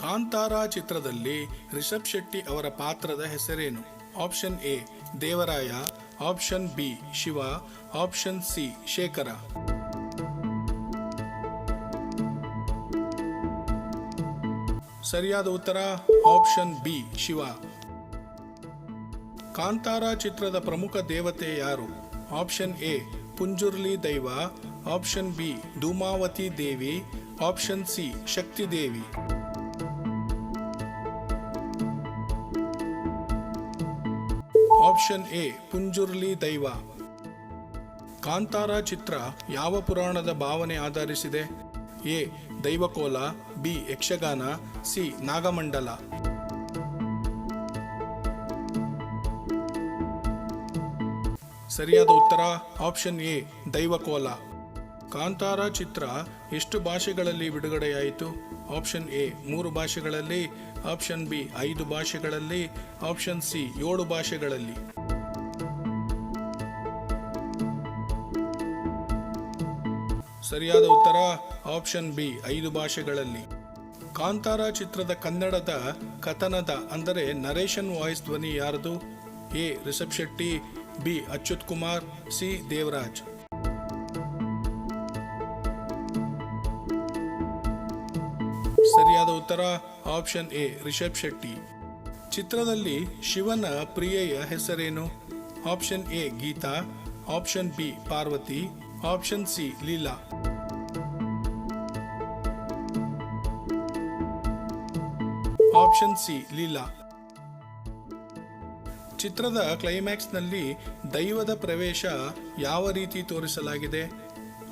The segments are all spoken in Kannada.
ಕಾಂತಾರ ಚಿತ್ರದಲ್ಲಿ ರಿಷಬ್ ಶೆಟ್ಟಿ ಅವರ ಪಾತ್ರದ ಹೆಸರೇನು? Option A, Devaraya. Option B, Shiva. Option C, Shekhara. ಸರಿಯಾದ ಉತ್ತರ? Option B, Shiva. ಕಾಂತಾರ ಚಿತ್ರದ ಪ್ರಮುಖ ದೇವತೆ ಯಾರು? Option A, Panjurli Daiva. Option B, Dhumavati Devi. Option C Shakti Devi option A, Panjurli Daiva. Kantara ಚಿತ್ರ ಯಾವ ಪುರಾಣದ ಭಾವನೆ ಆಧರಿಸಿದೆ? A, Daivakola, B, Yakshagana, C, Nagamandala. ಸರಿಯಾದ ಉತ್ತರ, ಆಪ್ಷನ್ ಎ, ದೈವಕೋಲ. ಕಾಂತಾರ ಚಿತ್ರ ಎಷ್ಟು ಭಾಷೆಗಳಲ್ಲಿ ಬಿಡುಗಡೆಯಾಯಿತು? ಆಪ್ಷನ್ ಎ, ಮೂರು ಭಾಷೆಗಳಲ್ಲಿ, ಆಪ್ಷನ್ ಬಿ, ಐದು ಭಾಷೆಗಳಲ್ಲಿ, ಆಪ್ಷನ್ ಸಿ, ಏಳು ಭಾಷೆಗಳಲ್ಲಿ. ಸರಿಯಾದ ಉತ್ತರ, ಆಪ್ಷನ್ ಬಿ, ಐದು ಭಾಷೆಗಳಲ್ಲಿ. ಕಾಂತಾರ ಚಿತ್ರದ ಕನ್ನಡದ ಕಥನದ, ಅಂದರೆ ನರೇಶನ್ ವಾಯ್ಸ್ ಧ್ವನಿ ಯಾರದು? A, Rishab Shetty, B, Achyuth Kumar, C, Devaraj. ಸರಿಯಾದ ಉತ್ತರ ಆಪ್ಷನ್ ಎ, ರಿಷಬ್ ಶೆಟ್ಟಿ. ಚಿತ್ರದಲ್ಲಿ ಶಿವನ ಪ್ರಿಯೆಯ ಹೆಸರೇನು? Option A, Geetha. Option B, Parvathi. Option C, Leela. Option C, Leela. ಚಿತ್ರದ ಕ್ಲೈಮ್ಯಾಕ್ಸ್ನಲ್ಲಿ ದೈವದ ಪ್ರವೇಶ ಯಾವ ರೀತಿ ತೋರಿಸಲಾಗಿದೆ?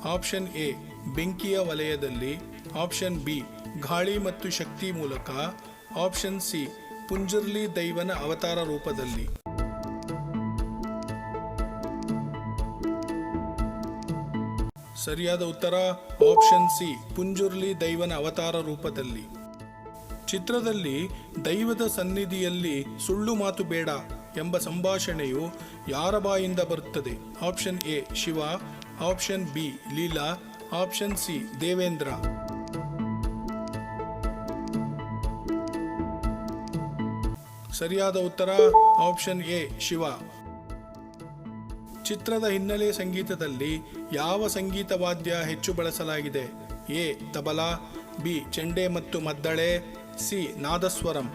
ಆಪ್ಷನ್ ಎ, ಬೆಂಕಿಯ ವಲಯದಲ್ಲಿ. ಆಪ್ಷನ್ ಬಿ ಗಾಳಿ ಮತ್ತು ಶಕ್ತಿ ಮೂಲಕ ಆಪ್ಷನ್ ಸಿ, ಪುಂಜುರ್ಲಿ ದೈವನ ಅವತಾರ ರೂಪದಲ್ಲಿ. ಸರಿಯಾದ ಉತ್ತರ, ಆಪ್ಷನ್ ಸಿ, ಪುಂಜುರ್ಲಿ ದೈವನ ಅವತಾರ ರೂಪದಲ್ಲಿ. ಚಿತ್ರದಲ್ಲಿ ದೈವದ ಸನ್ನಿಧಿಯಲ್ಲಿ ಸುಳ್ಳು ಮಾತು ಬೇಡ ಎಂಬ ಸಂಭಾಷಣೆಯು ಯಾರ ಬಾಯಿಂದ ಬರುತ್ತದೆ? Option A, Shiva, option B, Leela, option C, Devendra. ಸರಿಯಾದ ಉತ್ತರ, ಆಪ್ಷನ್ ಎ, ಶಿವ. ಚಿತ್ರದ ಹಿನ್ನೆಲೆ ಸಂಗೀತದಲ್ಲಿ ಯಾವ ಸಂಗೀತ ವಾದ್ಯ ಹೆಚ್ಚು ಬಳಸಲಾಗಿದೆ? ಎ, ತಬಲಾ, ಬಿ, ಚೆಂಡೆ ಮತ್ತು ಮದ್ದಳೆ, ಸಿ, ನಾದಸ್ವರಂ.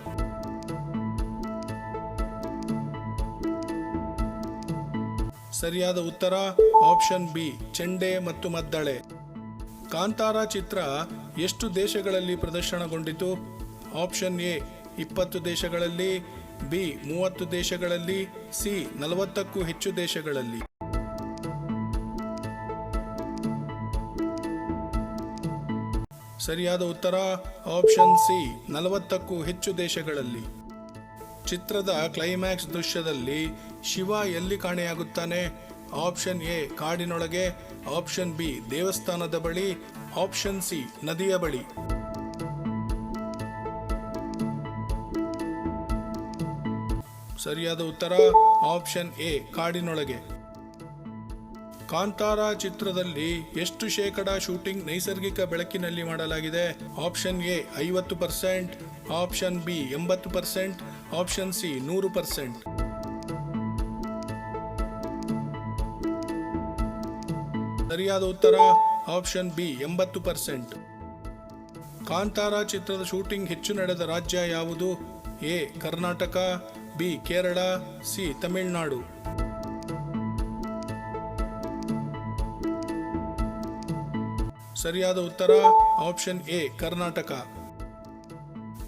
ಸರಿಯಾದ ಉತ್ತರ, ಆಪ್ಷನ್ ಬಿ, ಚೆಂಡೆ ಮತ್ತು ಮದ್ದಳೆ. ಕಾಂತಾರ ಚಿತ್ರ ಎಷ್ಟು ದೇಶಗಳಲ್ಲಿ ಪ್ರದರ್ಶನಗೊಂಡಿತು? ಆಪ್ಷನ್ ಎ ಇಪ್ಪತ್ತು ದೇಶಗಳಲ್ಲಿ, ಬಿ ಮೂವತ್ತು ದೇಶಗಳಲ್ಲಿ, ಸಿ ನಲವತ್ತಕ್ಕೂ ಹೆಚ್ಚು ದೇಶಗಳಲ್ಲಿ. ಸರಿಯಾದ ಉತ್ತರ, ಆಪ್ಷನ್ ಸಿ ನಲವತ್ತಕ್ಕೂ ಹೆಚ್ಚು ದೇಶಗಳಲ್ಲಿ. ಚಿತ್ರದ ಕ್ಲೈಮ್ಯಾಕ್ಸ್ ದೃಶ್ಯದಲ್ಲಿ ಶಿವ ಎಲ್ಲಿ ಕಾಣೆಯಾಗುತ್ತಾನೆ? ಆಪ್ಷನ್ ಎ ಕಾಡಿನೊಳಗೆ, ಆಪ್ಷನ್ ಬಿ ದೇವಸ್ಥಾನದ ಬಳಿ, ಆಪ್ಷನ್ ಸಿ ನದಿಯ ಬಳಿ. ಸರಿಯಾದ ಉತ್ತರ ಆಪ್ಷನ್ ಎ, ಕಾಡಿನೊಳಗೆ. ಕಾಂತಾರ ಚಿತ್ರದಲ್ಲಿ ಎಷ್ಟು ಶೇಕಡ ಶೂಟಿಂಗ್ ನೈಸರ್ಗಿಕ ಬೆಳಕಿನಲ್ಲಿ ಮಾಡಲಾಗಿದೆ? ಆಪ್ಷನ್ ಎ, ಐವತ್ತು ಪರ್ಸೆಂಟ್. ಆಪ್ಷನ್ ಬಿ, ಎಂಬತ್ತು ಪರ್ಸೆಂಟ್. ಆಪ್ಷನ್ ಸಿ, ನೂರು ಪರ್ಸೆಂಟ್. ಸರಿಯಾದ ಉತ್ತರ, ಆಪ್ಷನ್ ಬಿ, ಎಂಬತ್ತು ಪರ್ಸೆಂಟ್. ಕಾಂತಾರ ಚಿತ್ರದ ಶೂಟಿಂಗ್ ಹೆಚ್ಚು ನಡೆದ ರಾಜ್ಯ ಯಾವುದು? A, Karnataka. B, Kerala, C, Tamil Nadu. ಸರಿಯಾದ ಉತ್ತರ, ಆಪ್ಷನ್ ಎ, ಕರ್ನಾಟಕ.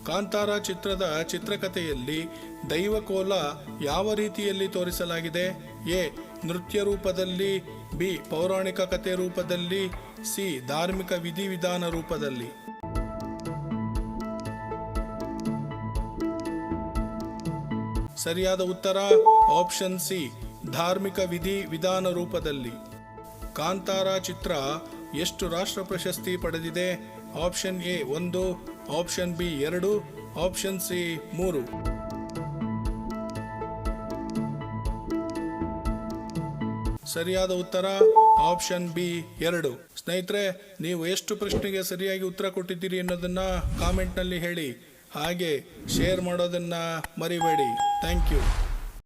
ಕಾಂತಾರ ಚಿತ್ರದ ಚಿತ್ರಕಥೆಯಲ್ಲಿ ದೈವಕೋಲ ಯಾವ ರೀತಿಯಲ್ಲಿ ತೋರಿಸಲಾಗಿದೆ? ಎ, ನೃತ್ಯ ರೂಪದಲ್ಲಿ, ಬಿ, ಪೌರಾಣಿಕ ಕಥೆ ರೂಪದಲ್ಲಿ, ಸಿ, ಧಾರ್ಮಿಕ ವಿಧಿವಿಧಾನ ರೂಪದಲ್ಲಿ. ಸರಿಯಾದ ಉತ್ತರ? ಆಪ್ಷನ್ ಸಿ, ಧಾರ್ಮಿಕ ವಿಧಿ ವಿಧಾನ ರೂಪದಲ್ಲಿ. ಕಾಂತಾರ ಚಿತ್ರ ಎಷ್ಟು ರಾಷ್ಟ್ರ ಪ್ರಶಸ್ತಿ ಪಡೆದಿದೆ? ಆಪ್ಷನ್ ಎ ಒಂದು, ಆಪ್ಷನ್ ಬಿ ಎರಡು, ಆಪ್ಷನ್ ಸಿ ಮೂರು. ಸರಿಯಾದ ಉತ್ತರ? ಆಪ್ಷನ್ ಬಿ ಎರಡು. ಸ್ನೇಹಿತರೆ, ನೀವು ಎಷ್ಟು ಪ್ರಶ್ನೆಗೆ ಸರಿಯಾಗಿ ಉತ್ತರ ಕೊಟ್ಟಿದ್ದೀರಿ ಅನ್ನೋದನ್ನ ಕಾಮೆಂಟ್ನಲ್ಲಿ ಹೇಳಿ. ಹಾಗೆ ಶೇರ್ ಮಾಡೋದನ್ನು ಮರಿಬೇಡಿ. Thank you